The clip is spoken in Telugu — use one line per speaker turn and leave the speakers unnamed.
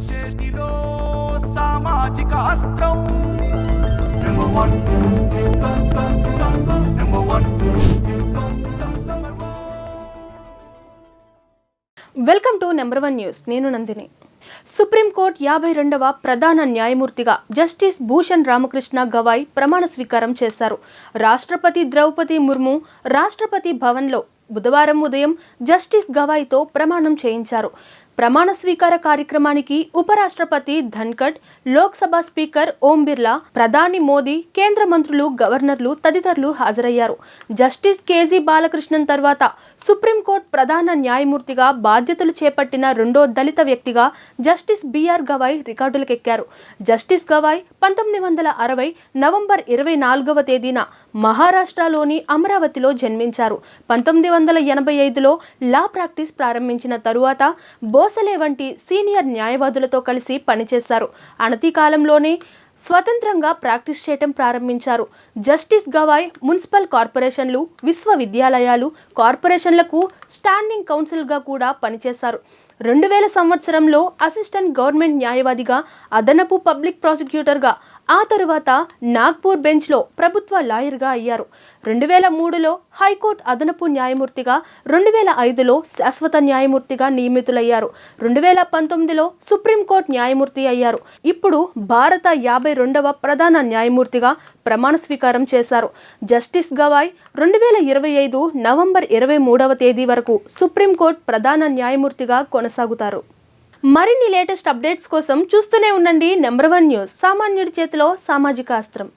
చేతిలో సామాజిక అస్త్రం
welcome to number one news నేను నందిని సుప్రీంకోర్టు యాభై రెండవ ప్రధాన న్యాయమూర్తిగా జస్టిస్ భూషణ్ రామకృష్ణ గవాయ్ ప్రమాణ స్వీకారం చేశారు రాష్ట్రపతి ద్రౌపది ముర్ము రాష్ట్రపతి భవన్లో బుధవారం ఉదయం జస్టిస్ గవాయ్తో ప్రమాణం చేయించారు ప్రమాణ స్వీకార కార్యక్రమానికి ఉపరాష్ట్రపతి ధన్కడ్ లోక్సభ స్పీకర్ ఓం బిర్లా ప్రధాని మోదీ కేంద్ర మంత్రులు గవర్నర్లు తదితరులు హాజరయ్యారు. జస్టిస్ కేజీ బాలకృష్ణన్ తర్వాత సుప్రీంకోర్టు ప్రధాన న్యాయమూర్తిగా బాధ్యతలు చేపట్టిన రెండో దళిత వ్యక్తిగా జస్టిస్ బిఆర్ గవాయ్ రికార్డులకెక్కారు. జస్టిస్ గవాయ్ పంతొమ్మిది వందల అరవై నవంబర్ ఇరవై నాలుగవ తేదీన మహారాష్ట్రలోని అమరావతిలో జన్మించారు. పంతొమ్మిది వందల ఎనభై ఐదులో లా ప్రాక్టీస్ ప్రారంభించిన తరువాత భోసలే వంటి సీనియర్ న్యాయవాదులతో కలిసి పనిచేశారు. అనతి కాలంలోనే స్వతంత్రంగా ప్రాక్టీస్ చేయటం ప్రారంభించారు. జస్టిస్ గవాయ్ మున్సిపల్ కార్పొరేషన్లు విశ్వవిద్యాలయాలు కార్పొరేషన్లకు స్టాండింగ్ కౌన్సిల్గా కూడా పనిచేశారు. రెండు వేల సంవత్సరంలో అసిస్టెంట్ గవర్నమెంట్ న్యాయవాదిగా అదనపు పబ్లిక్ ప్రాసిక్యూటర్గా ఆ తరువాత నాగ్పూర్ బెంచ్లో ప్రభుత్వ లాయర్గా అయ్యారు. రెండు వేల మూడులో హైకోర్టు అదనపు న్యాయమూర్తిగా రెండు వేల ఐదులో శాశ్వత న్యాయమూర్తిగా నియమితులయ్యారు. రెండు వేల పంతొమ్మిదిలో సుప్రీంకోర్టు న్యాయమూర్తి అయ్యారు. ఇప్పుడు భారత యాభై రెండవ ప్రధాన న్యాయమూర్తిగా ప్రమాణ స్వీకారం చేశారు. జస్టిస్ గవాయ్ రెండు వేల ఇరవై ఐదు నవంబర్ ఇరవై మూడవ తేదీ వరకు సుప్రీంకోర్టు ప్రధాన న్యాయమూర్తిగా కొనసాగుతారు. మరిన్ని లేటెస్ట్ అప్డేట్స్ కోసం చూస్తూనే ఉండండి. నెంబర్ వన్ న్యూస్ సామాన్యుడి చేతిలో సామాజిక అస్త్రం.